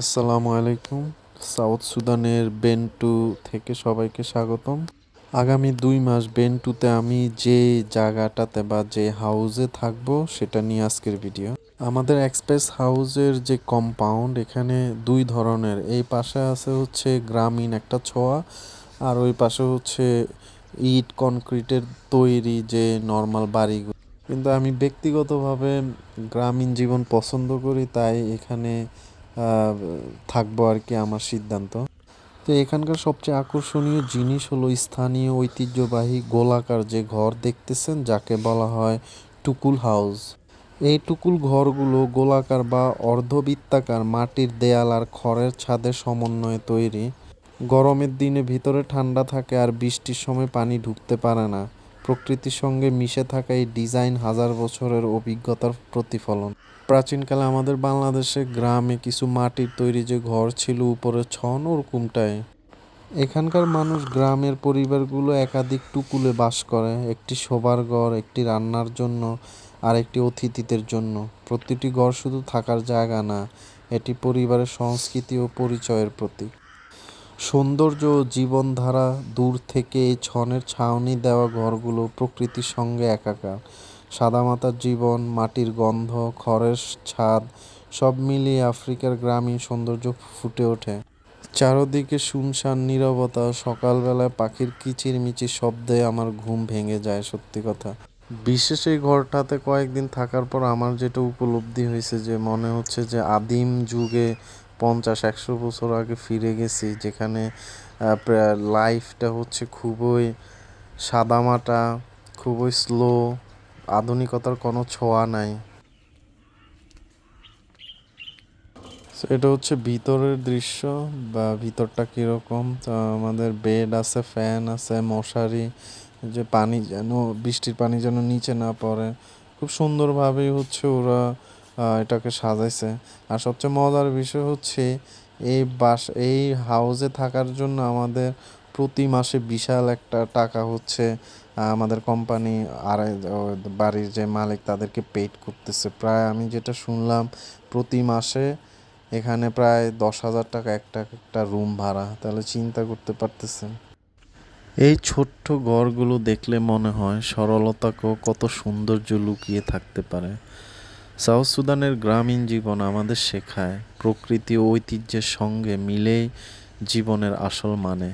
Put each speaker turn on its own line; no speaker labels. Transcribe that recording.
আসসালামু আলাইকুম। সাউথ সুদানের বেন্টু থেকে সবাইকে স্বাগতম। আগামী দুই মাস বেন্টুতে আমি যে জায়গাটাতে বা যে হাউসে থাকব, সেটা নিয়ে আজকের ভিডিও আমাদের এক্সপ্রেস হাউসের যে কম্পাউন্ড এখানে দুই ধরনের। এই পাশে আছে হচ্ছে গ্রামীণ একটা ছোঁয়া, আর ওই পাশে হচ্ছে ইট কনক্রিটের তৈরি যে নর্মাল বাড়িগুলো। কিন্তু আমি ব্যক্তিগতভাবে গ্রামীণ জীবন পছন্দ করি, তাই এখানে থাকব আর কি আমার সিদ্ধান্ত। তো এখানকার সবচেয়ে আকর্ষণীয় জিনিস হলো স্থানীয় ঐতিহ্যবাহী গোলাকার যে ঘর দেখতেছেন, যাকে বলা হয় টুকুল হাউস। এই টুকুল ঘরগুলো গোলাকার বা অর্ধবৃত্তাকার মাটির দেয়াল আর খড়ের ছাদের সমন্বয়ে তৈরি। গরমের দিনে ভিতরে ঠান্ডা থাকে আর বৃষ্টির সময় পানি ঢুকতে পারে না। প্রকৃতির সঙ্গে মিশে থাকা এই ডিজাইন হাজার বছরের অভিজ্ঞতার প্রতিফলন। প্রাচীনকালে আমাদের বাংলাদেশে গ্রামে কিছু মাটির তৈরি যে ঘর ছিল উপরে ছন ওরকমটাই এখানকার মানুষ গ্রামের পরিবারগুলো একাধিক টুকুলে বাস করে, একটি শোবার ঘর, একটি রান্নার জন্য, আর একটি অতিথিদের জন্য। প্রতিটি ঘর শুধু থাকার জায়গা না, এটি পরিবারের সংস্কৃতি ও পরিচয়ের প্রতীক। সৌন্দর্য ও জীবনধারা দূর থেকে এই ছনের ছাউনি দেওয়া ঘরগুলো প্রকৃতির সঙ্গে একাকার। সাদামাটার জীবন, মাটির গন্ধ, খড়ের ছাদ, সব মিলিয়ে আফ্রিকার গ্রামীণ সৌন্দর্য ফুটে ওঠে। চারদিকে শুনশান, নীরবতা, সকালবেলায় পাখির কিচিরমিচির শব্দে আমার ঘুম ভেঙে যায়, সত্যি কথা। বিশেষ এই ঘরটাতে কয়েকদিন থাকার পর আমার যেটা উপলব্ধি হয়েছে যে, মনে হচ্ছে যে আদিম যুগে পঞ্চাশ, একশো বছর আগে ফিরে গেছি, যেখানে লাইফটা হচ্ছে খুবই সাদামাটা, খুবই স্লো আধুনিকতার কোনো ছোঁয়া নাই। এটা হচ্ছে ভিতরের দৃশ্য বা ভিতরটা কীরকম? তো আমাদের বেড আছে ফ্যান আছে, মশারি, যে পানি যেন, বৃষ্টির পানি যেন নিচে না পড়ে। খুব সুন্দরভাবেই হচ্ছে ওরা এটাকে সাজাইছে। আর সবচেয়ে মজার বিষয় হচ্ছে, এই বাস, এই হাউসে থাকার জন্য আমাদের প্রতি মাসে বিশাল একটা টাকা হচ্ছে আমাদের কোম্পানি আর বাড়ির যে মালিক তাদেরকে পেড করতেছে। প্রায় আমি যেটা শুনলাম, প্রতি মাসে এখানে প্রায় দশ হাজার টাকা একটা একটা রুম ভাড়া। তাহলে চিন্তা করতে পারতেছেন। এই ছোট্ট ঘরগুলো দেখলে মনে হয় সরলতাকেও কত সৌন্দর্য লুকিয়ে থাকতে পারে। সাউথ সুদানের গ্রামীণ জীবন আমাদের শেখায় প্রকৃতি ও ঐতিহ্যের সঙ্গে মিলেই জীবনের আসল মানে।